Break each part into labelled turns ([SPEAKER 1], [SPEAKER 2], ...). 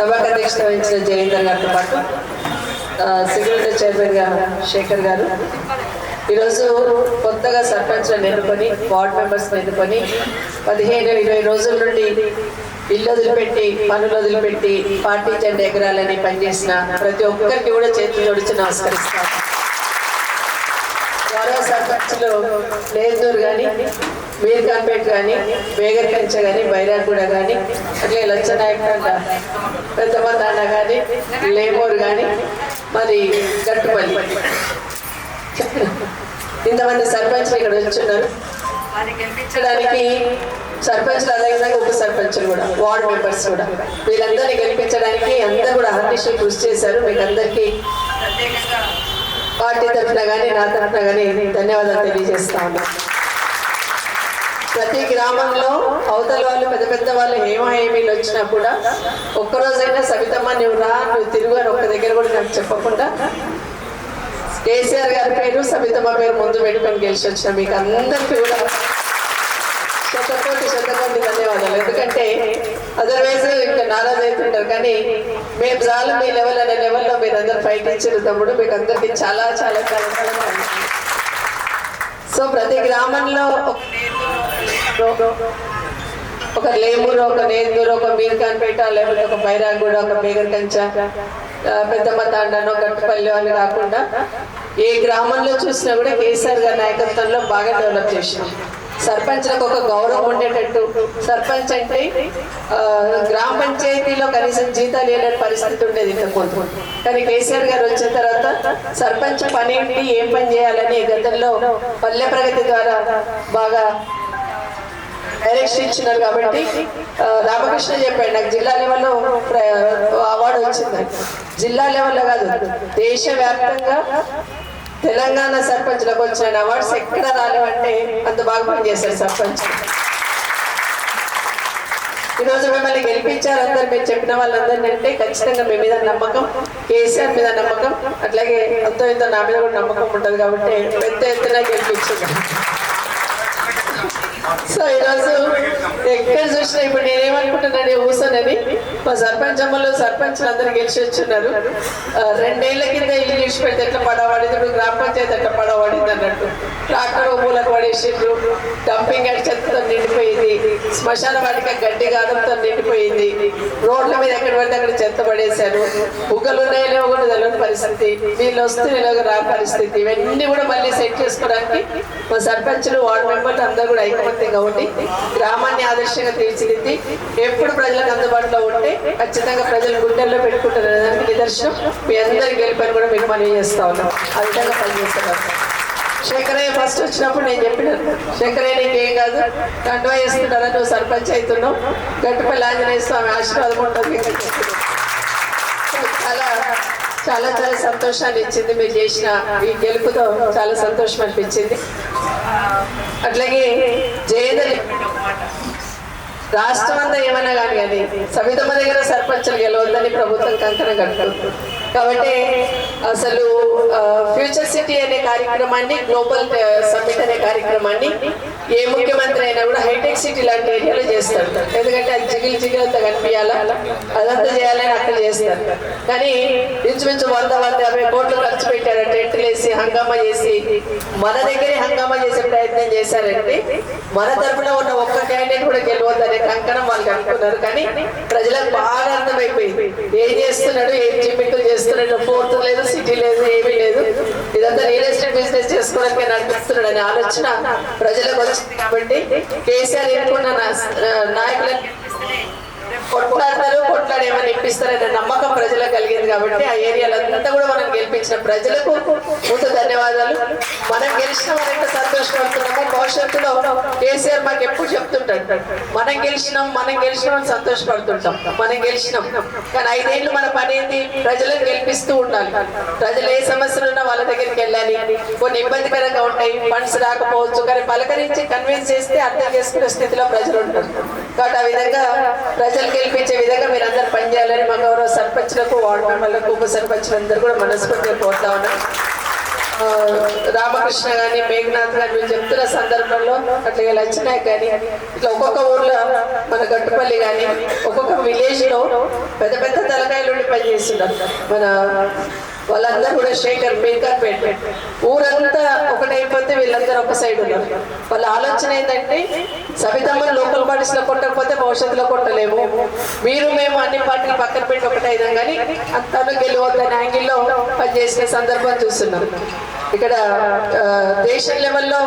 [SPEAKER 1] సభకు అధ్యక్షత వహించిన జయేందర్ గారితో పాటు సిగ్నేచర్ చైర్మన్ గారు శేఖర్ గారు. ఈరోజు కొత్తగా సర్పంచ్లను ఎన్నుకొని వార్డ్ మెంబర్స్ ఎన్నుకొని పదిహేను ఇరవై రోజుల నుండి ఇల్లు వదిలిపెట్టి పనులు వదిలిపెట్టి పార్టీ జెండా ఎగరాలని పనిచేసిన ప్రతి ఒక్కరికి కూడా చేతులు జోడించి నమస్కరిస్తాను. గౌరవ సర్పంచ్లు లేదు కానీ వీర్ కాంపేట్ కానీ బేగర్ కంచ కానీ బైరాగూడ కానీ అట్లే లచ్చనాయకంట పెద్దమందాన కానీ లేమూరు కానీ మరి గట్టుపల్లి. ఇంతమంది సర్పంచ్లు ఇక్కడ వచ్చున్నారు. గెలిపించడానికి సర్పంచ్లు అదేవిధంగా ఉప సర్పంచ్లు కూడా వార్డ్ మెంబర్స్ కూడా. వీళ్ళందరినీ గెలిపించడానికి అందరూ కూడా హర్నిషి కృషి చేశారు. మీకు అందరికీ పార్టీ తరఫున కానీ నా తరఫున కానీ ధన్యవాదాలు తెలియజేస్తా ఉన్నాను. ప్రతి గ్రామంలో అవతల వాళ్ళు పెద్ద పెద్ద వాళ్ళు హేమహేమీలు వచ్చినా కూడా ఒక్కరోజైనా సవితమ్మ నువ్వు రా నువ్వు తిరుగు అని ఒక్క దగ్గర కూడా నాకు చెప్పకుండా కేసీఆర్ గారి పేరు సవితమ్మ పేరు ముందు పెట్టుకొని గెలిచి వచ్చిన. మీకు అందరికీ కూడా శతకోటి శతకోటి ధన్యవాదాలు. ఎందుకంటే అదర్వైజ్ ఇంకా నారాజ్ అవుతుంటారు. కానీ మేము చాలు మీ లెవెల్ అనే లెవెల్లో మీరు అందరు ఫైట్ ఇచ్చారు తమ్ముడు. మీకు అందరికీ చాలా చాలా చాలా చాలా సో ప్రతి గ్రామంలో ఒక ఒక లేమూరు ఒక నేందూరు ఒక మీర్ఖాన్పేట లేకపోతే ఒక బైరాగూడ ఒక బేగర్ కంచ పెద్దమ్మ తాండను గట్టుపల్లి అని కాకుండా ఏ గ్రామంలో చూసినా కూడా కేసీఆర్ గారి నాయకత్వంలో బాగా డెవలప్ చేసింది. సర్పంచ్లకు ఒక గౌరవం ఉండేటట్టు. సర్పంచ్ అంటే గ్రామ పంచాయతీలో కనీసం జీతాలు ఇవ్వలేని పరిస్థితి ఉండేది ఇంతకుముందు. కానీ కేసీఆర్ గారు వచ్చిన తర్వాత సర్పంచ్ పని ఏంటి ఏం పని చేయాలని గతంలో పల్లె ప్రగతి ద్వారా బాగా డైరెక్షన్ ఇచ్చినారు కాబట్టి రామకృష్ణ చెప్పాడు నాకు జిల్లా లెవెల్లో అవార్డు వచ్చింది. జిల్లా లెవెల్లో కాదు దేశవ్యాప్తంగా తెలంగాణ సర్పంచ్లకు వచ్చిన అవార్డ్స్ ఎక్కడ రాలేవంటే అంత బాగా పనిచేశారు సర్పంచ్. ఈరోజు మిమ్మల్ని గెలిపించారు అందరు మీరు చెప్పిన వాళ్ళందరినీ అంటే ఖచ్చితంగా మీ మీద నమ్మకం కేసీఆర్ మీద నమ్మకం అట్లాగే ఎంతో ఎంతో నా మీద కూడా నమ్మకం ఉంటుంది కాబట్టి పెద్ద ఎత్తున గెలిపించారు. సో ఈరోజు ఎక్కడ చూసినా ఇప్పుడు నేనేమనుకుంటున్నాను ఊసనని. మా సర్పంచ్ అమ్మలు సర్పంచ్లు అందరూ గెలిచి వచ్చున్నారు. రెండేళ్ళ కింద ఇల్లు గెలిచి పెడితే ఎట్లా పడవాడింది? ఇప్పుడు గ్రామ పంచాయతీ ఎట్లా పడవాడింది అన్నట్టు. ట్రాక్టర్ మూలకు పడేసిండ్రు. డంపింగ్ యార్డ్ చెత్తతో నిండిపోయింది. శ్మశాన వాటిక గడ్డి గాదంతో నిండిపోయింది. రోడ్ల మీద పడితే అక్కడ చెత్త పడేశారు. ఉగ్గలు ఉన్నాయనే ఒకటి తెలియని పరిస్థితి. వీళ్ళు వస్తే ఇలాగ రా పరిస్థితి. ఇవన్నీ కూడా మళ్ళీ సెట్ చేసుకోవడానికి మా సర్పంచులు వార్డు మెంబర్లు అందరూ కూడా ఐకమత్యంగా ఉండి గ్రామాన్ని ఆదర్శంగా తీర్చిదిద్ది ఎప్పుడు ప్రజలకు అందుబాటులో ఉంటే ఖచ్చితంగా ప్రజలు గుండెల్లో పెట్టుకుంటారు దానికి నిదర్శనం. మీ అందరికి గెలిపని కూడా మీకు మనం చేస్తా ఉన్నాం. ఆ విధంగా పనిచేస్తున్నారు. శంకరయ్య ఫస్ట్ వచ్చినప్పుడు నేను చెప్పిన శంకరయ్య నీకేం కాదు. కండువా వేస్తున్నారా నువ్వు సర్పంచ్ అవుతున్నావు. గట్టుపల్లి ఆంజనేయ స్వామి ఆశీర్వాదం ఉంటుంది. చాలా చాలా చాలా సంతోషాన్ని ఇచ్చింది మీరు చేసిన ఈ గెలుపుతో. చాలా సంతోషం అనిపించింది. అట్లాగే జయేందర్ రాష్ట్రం అంతా ఏమన్నా కానీ కానీ సవితమ్మ దగ్గర సర్పంచులు గెలవద్దని ప్రభుత్వం కంకణ కట్టుకుంటుంది. కాబట్టి అసలు ఫ్యూచర్ సిటీ అనే కార్యక్రమాన్ని గ్లోబల్ సమ్మిట్ అనే కార్యక్రమాన్ని ఏ ముఖ్యమంత్రి అయినా కూడా హైటెక్ సిటీ లాంటి ఏరియాలో చేస్తారు. ఎందుకంటే అది జిగిలి జిగిలంతా కనిపించాలా? అదంతా చేయాలని అక్కడ చేస్తారు. కానీ ఇంచుమించు వంద వంద యాభై కోట్లు ఖర్చు పెట్టారు టెంట్లు వేసి హంగామా చేసి మన దగ్గరే హంగామా చేసే ప్రయత్నం చేశారంటే మన తరపున ఉన్న ఒక్క క్యాండిడేట్ కూడా గెలవద్దనే కంకణం వాళ్ళు అనుకున్నారు. కానీ ప్రజలకు బాగా అర్థమైపోయింది. ఏం చేస్తున్నాడు ఏం చేస్తున్నాడు ఫోర్త్ లేదు సిటీ లేదు ఏమీ లేదు. ఇదంతా రియల్ ఎస్టేట్ బిజినెస్ చేసుకోవడానికి నడిపిస్తున్నాడు అనే ఆలోచన ప్రజలకు వచ్చింది కాబట్టి కేసీఆర్ ఎన్నుకున్న నా- కొట్లాడతారు కొట్లాడేమని ఇప్పిస్తారనే నమ్మకం ప్రజలకు కలిగింది కాబట్టి ఆ ఏరియాలంతా కూడా మనం గెలిపించిన ప్రజలకు ముందు ధన్యవాదాలు. మనం గెలిచిన వారంటే సంతోషపడుతున్నాము భవిష్యత్తులో కేసీఆర్ మాకు ఎప్పుడు చెప్తుంటాడు మనం గెలిచినాం మనం గెలిచినాం అని సంతోషపడుతుంటాం. మనం గెలిచినాం. కానీ ఐదేళ్ళు మన పని ఏంటి? ప్రజలను గెలిపిస్తూ ఉండాలి. ప్రజలు ఏ సమస్యలు ఉన్నా వాళ్ళ దగ్గరికి వెళ్ళాలి. కొన్ని ఇబ్బందికరంగా ఉంటాయి. ఫండ్స్ రాకపోవచ్చు. కానీ పలకరించి కన్విన్స్ చేస్తే అర్థం చేసుకునే స్థితిలో ప్రజలు ఉంటారు. కాబట్టి ఆ విధంగా ప్రజలు గెలిపించే విధంగా మీరు అందరు పనిచేయాలని మా గౌరవ సర్పంచ్లకు వార్డు మెంబర్లకు ఉప సర్పంచ్లందరూ కూడా మనస్ఫూర్తిగా కోరుతా ఉన్నాం. రామకృష్ణ గాని మేఘనాథ్ కానీ వీళ్ళు చెప్తున్న సందర్భంలో అట్లా లచ్చినాయక్ గాని ఇట్లా ఒక్కొక్క ఊర్లో మన గట్టుపల్లి గాని ఒక్కొక్క విలేజ్లో పెద్ద పెద్ద తలకాయలు ఉండి పనిచేస్తున్నారు. మన వాళ్ళందరూ కూడా శేఖర్ బేకర్పేట ఊరంతా ఒకటైపోతే వీళ్ళందరూ ఒక సైడ్ ఉన్నారు. వాళ్ళ ఆలోచన ఏంటంటే సబితమ్మ లోకల్ పార్టీస్లో కొట్టకపోతే భవిష్యత్తులో కొట్టలేము. మీరు మేము అన్ని పార్టీలు పక్కన పెట్టి ఒకటైదాం కానీ అంతలో గెలవద్దనే యాంగిల్లో పనిచేసిన సందర్భం చూస్తున్నాం. ఇక్కడ దేశం లెవెల్లో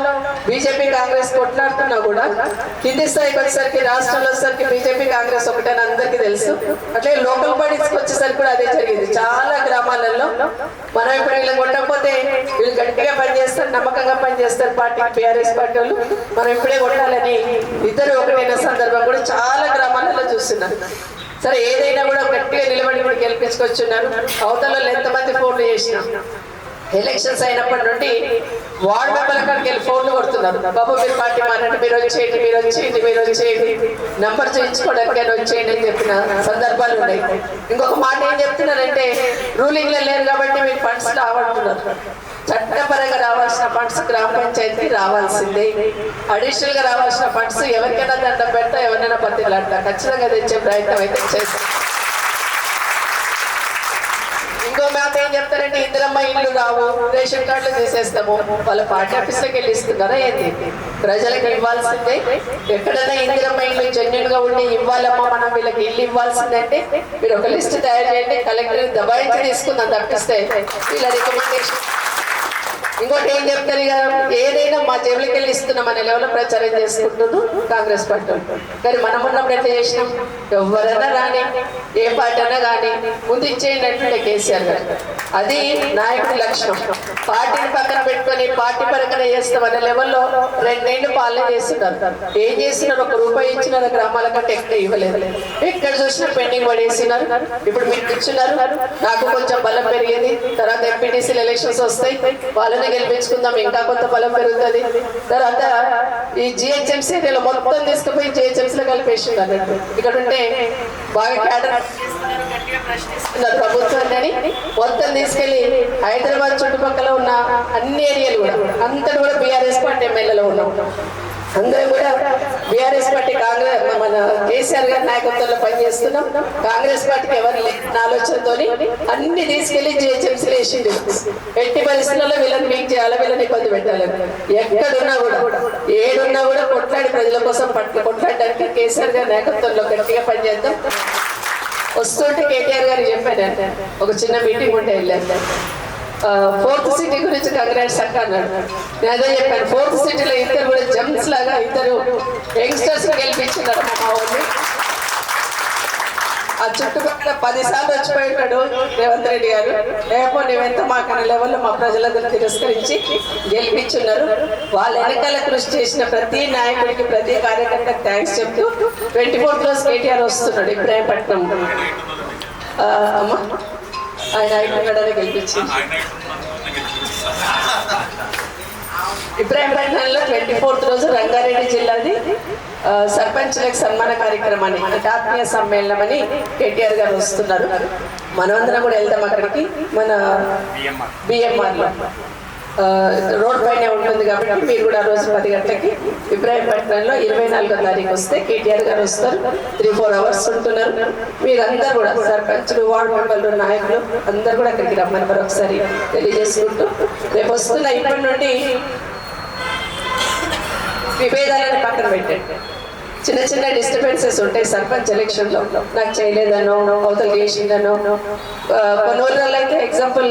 [SPEAKER 1] బీజేపీ కాంగ్రెస్ కొట్లాడుతున్నా కూడా కింది స్థాయికి వచ్చేసరికి రాష్ట్రంలో వచ్చేసరికి బీజేపీ కాంగ్రెస్ ఒకటని అందరికీ తెలుసు. అట్లే లోకల్ బాడీస్కి వచ్చేసరికి కూడా అదే జరిగింది. చాలా గ్రామాలలో మనం ఇప్పుడు వీళ్ళు కొట్టకపోతే వీళ్ళు గట్టిగా పనిచేస్తారు నమ్మకంగా పనిచేస్తారు పార్టీ బీఆర్ఎస్ పార్టీ వాళ్ళు. మనం ఇప్పుడే కొట్టాలని ఇద్దరు ఒకటైన సందర్భం కూడా చాలా గ్రామాలలో చూస్తున్నారు సరే ఏదైనా కూడా గట్టిగా నిలబడి కూడా గెలిపించుకొచ్చున్నారు. అవతల వాళ్ళు ఎంతమంది ఫోన్లు చేసినా. ఎలక్షన్స్ అయినప్పటి నుండి వార్డ్ మెంబర్ కాడికి వెళ్ళి ఫోన్లు కొడుతున్నారు. బాబు మీరు పార్టీ మానండి మీరు వచ్చేయండి మీరు వచ్చేయండి మీరు వచ్చేయండి. నంబర్ చేయించుకోవడానికి వచ్చేయండి అని చెప్పిన సందర్భాలు ఉన్నాయి. ఇంకొక మాట ఏం చెప్తున్నారంటే రూలింగ్లో లేరు కాబట్టి మీరు ఫండ్స్ రావాలంటున్నారు చట్టపరంగా రావాల్సిన ఫండ్స్ గ్రామ పంచాయతీ రావాల్సిందే. అడిషనల్గా రావాల్సిన ఫండ్స్ ఎవరికైనా దండం పెట్టా ఎవరినైనా బతిలాడతా ఖచ్చితంగా తెచ్చే ప్రయత్నం అయితే చేస్తాం. ఇంకో మాట ఏం చెప్తారంటే ఇందిరమ్మ ఇల్లు రావు రేషన్ కార్డులు తీసేస్తాము. వాళ్ళ పార్టీ ఆఫీస్లోకి వెళ్ళి ఇస్తున్నారా ఏంటి? ప్రజలకు ఇవ్వాల్సిందే. ఎక్కడైనా ఇందిరమ్మ ఇల్లు జెన్యున్గా ఉండి ఇవ్వాలమ్మా మనం వీళ్ళకి ఇల్లు ఇవ్వాల్సిందంటే మీరు ఒక లిస్ట్ తయారు చేయండి. కలెక్టర్ దబాయించి తీసుకుందాం తప్పిస్తే. వీళ్ళ రికమెండేషన్ ఇంకోటి ఏం చెప్తారు ఇక? ఏదైనా మా జేబులకి వెళ్ళి ఇస్తున్నాం అనే లెవెల్ ప్రచారం చేసుకుంటున్నారు కాంగ్రెస్ పార్టీ కానీ మనం ఉన్నప్పుడు ఎట్లా చేసినాం? ఎవరైనా కానీ ఏ పార్టీ అయినా కానీ ముందు ఇచ్చేయండి కేసీఆర్ గారు. అది నాయకుడి లక్షణం. పార్టీని పక్కన పెట్టుకొని పార్టీ పరంగా చేస్తాం అనే లెవెల్లో రెండేళ్ళు పాలన చేస్తున్నారు. ఏం చేసినారు ఒక రూపాయి ఇచ్చినారు గ్రామాల కంటే ఎక్కడ ఇవ్వలేదు. ఎక్కడ చూసినా పెండింగ్ పడేసినారు ఇప్పుడు మీకు ఇచ్చినారు నాకు కొంచెం బలం పెరిగేది. తర్వాత ఎంపీటీసీలు ఎలక్షన్స్ వస్తాయి. వాళ్ళని గెలిపించుకుందాం ఇంకా కొంత బలం పెరుగుతుంది. తర్వాత ఈ జిహెచ్ఎంసీ ఏరియాలో మొత్తం తీసుకుపోయి జిహెచ్ఎంసీలో కలిపేసింది అన్నట్టు. ఇక్కడ ఉంటే బాగా క్యాడర్ ప్రశ్నిస్తున్నారు ప్రభుత్వాన్ని అని మొత్తం తీసుకెళ్ళి హైదరాబాద్ చుట్టుపక్కల ఉన్న అన్ని ఏరియాలు కూడా అంతా కూడా బీఆర్ఎస్ పార్టీ ఎమ్మెల్యేలో ఉన్నాం. అందరం కూడా బీఆర్ఎస్ పార్టీ కాంగ్రెస్ మన కేసీఆర్ గారి నాయకత్వంలో పనిచేస్తున్నాం. కాంగ్రెస్ పార్టీకి ఎవరు లేని ఆలోచనతో అన్ని తీసుకెళ్ళి జిహెచ్ఎంసీలు వేసిండు. ఎట్టి పరిస్థితుల్లో వీళ్ళని మీకు చేయాలి వీళ్ళని ఇబ్బంది పెట్టాలి? ఎక్కడున్నా కూడా ఏడున్నా కూడా కొట్లాడి ప్రజల కోసం పట్ల కొట్లాడడానికి కేసీఆర్ గారి నాయకత్వంలో గట్టిగా పనిచేద్దాం. వస్తుంటే కేటీఆర్ గారు చెప్పాను ఒక చిన్న మీటింగ్ ఉంటే వెళ్ళాను ఫోర్త్ సిటీ గురించి కంగ్రాట్స్ అక్క అన్నాడు. నేను అదే చెప్పాను ఫోర్త్ సిటీలో ఇద్దరు కూడా జమ్స్ లాగా ఇద్దరు యంగ్స్టర్స్ గెలిపించినారు మా వాళ్ళు ఆ చుట్టుపక్కల పది సార్లు వచ్చిపోయినాడు రేవంత్ రెడ్డి గారు. లేకపోతే నువ్వెంత మాకన్న లెవెల్లో మా ప్రజలందరూ తిరస్కరించి గెలిపించున్నారు. వాళ్ళ వెనకాల కృషి చేసిన ప్రతి నాయకుడికి ప్రతి కార్యకర్తకు థ్యాంక్స్ చెప్తూ ట్వంటీ ఫోర్ క్లాస్ కేటీఆర్ వస్తున్నాడు ఇబ్రాహీంపట్నం. ఆ, అమ్మ. ఆయన ఐదు గెలిపించింది. ఇబ్రాహీంపట్నంలో ట్వంటీ ఫోర్త్ రోజు రంగారెడ్డి జిల్లాది సర్పంచులకు సన్మాన కార్యక్రమాన్ని అంటే ఆత్మీయ సమ్మేళనం అని కేటీఆర్ గారు వస్తున్నారు. మనమందరం కూడా వెళ్దాం అక్కడికి మన బిఎంఆర్. రోడ్ పైన ఉంటుంది కాబట్టి మీరు కూడా ఆ రోజు పది గంటలకి ఇబ్రాహీంపట్నంలో ఇరవై నాలుగో తారీఖు వస్తే కేటీఆర్ గారు వస్తారు. త్రీ ఫోర్ అవర్స్ ఉంటున్నారు. మీరందరూ కూడా సర్పంచులు వార్డు మెంబర్లు నాయకులు అందరు కూడా అక్కడికి రమ్మని మరొకసారి తెలియజేసుకుంటూ రేపు వస్తున్న ఇప్పటి నుండి విభేదాలను పక్కన పెట్టండి. చిన్న చిన్న డిస్టర్బెన్సెస్ ఉంటాయి సర్పంచ్ ఎలక్షన్లో నాకు చేయలేదనో అవతల చేసిందనో కొన్ని ఊర్లలో అయితే ఎగ్జాంపుల్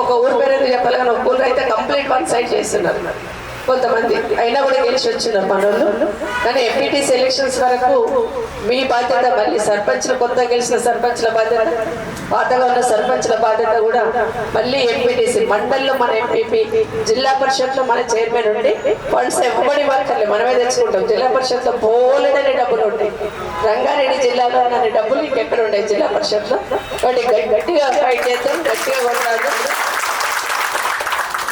[SPEAKER 1] ఒక ఊరు పేరు ఏదో చెప్పాలి కానీ ఒక ఊరు అయితే కంప్లీట్ వన్ సైడ్ చేస్తున్నారు. కొంతమంది అయినా కూడా గెలిచి వచ్చినారు మన వాళ్ళు కానీ ఎంపీటీ ఎలక్షన్స్ వరకు మీ బాధ్యత మళ్ళీ సర్పంచ్లు కొత్త గెలిచిన సర్పంచ్ల బాధ్యత పాతగా ఉన్న సర్పంచ్ల బాధ్యత కూడా మళ్ళీ ఎంపీటీసీ మండల్లో మన ఎంపీపీ జిల్లా పరిషత్లో మన చైర్మన్ ఉండి ఫండ్స్ ఎవ్వబడి వర్కర్లే మనమే తెచ్చుకుంటాం. జిల్లా పరిషత్లో లో డబ్బులు ఉంటాయి. రంగారెడ్డి జిల్లాలో అనే డబ్బులు ఇంకెక్కడ ఉండే జిల్లా పరిషత్లో? కాబట్టి గట్టిగా ఫైట్ చేద్దాం గట్టిగా కొట్లాడదాం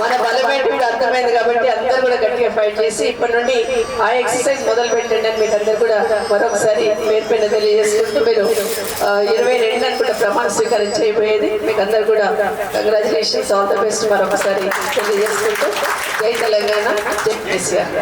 [SPEAKER 1] మన బలం ఏంటి అర్థమైంది కాబట్టి అందరూ కూడా గట్టిగా ఫైట్ చేసి ఇప్పటి నుండి ఆ ఎక్సర్సైజ్ మొదలు పెట్టండి అని మీకు అందరు కూడా మరొకసారి పేరు పైన తెలియజేసుకుంటూ మీరు ఇరవై రెండు అనుకుంటే ప్రమాణ స్వీకారం చేయబోయేది. మీకు అందరు కూడా కంగ్రాచులేషన్స్ ఆల్ ద బెస్ట్ మరొకసారి తెలియజేసుకుంటూ. జై తెలంగాణ జై కేసీఆర్.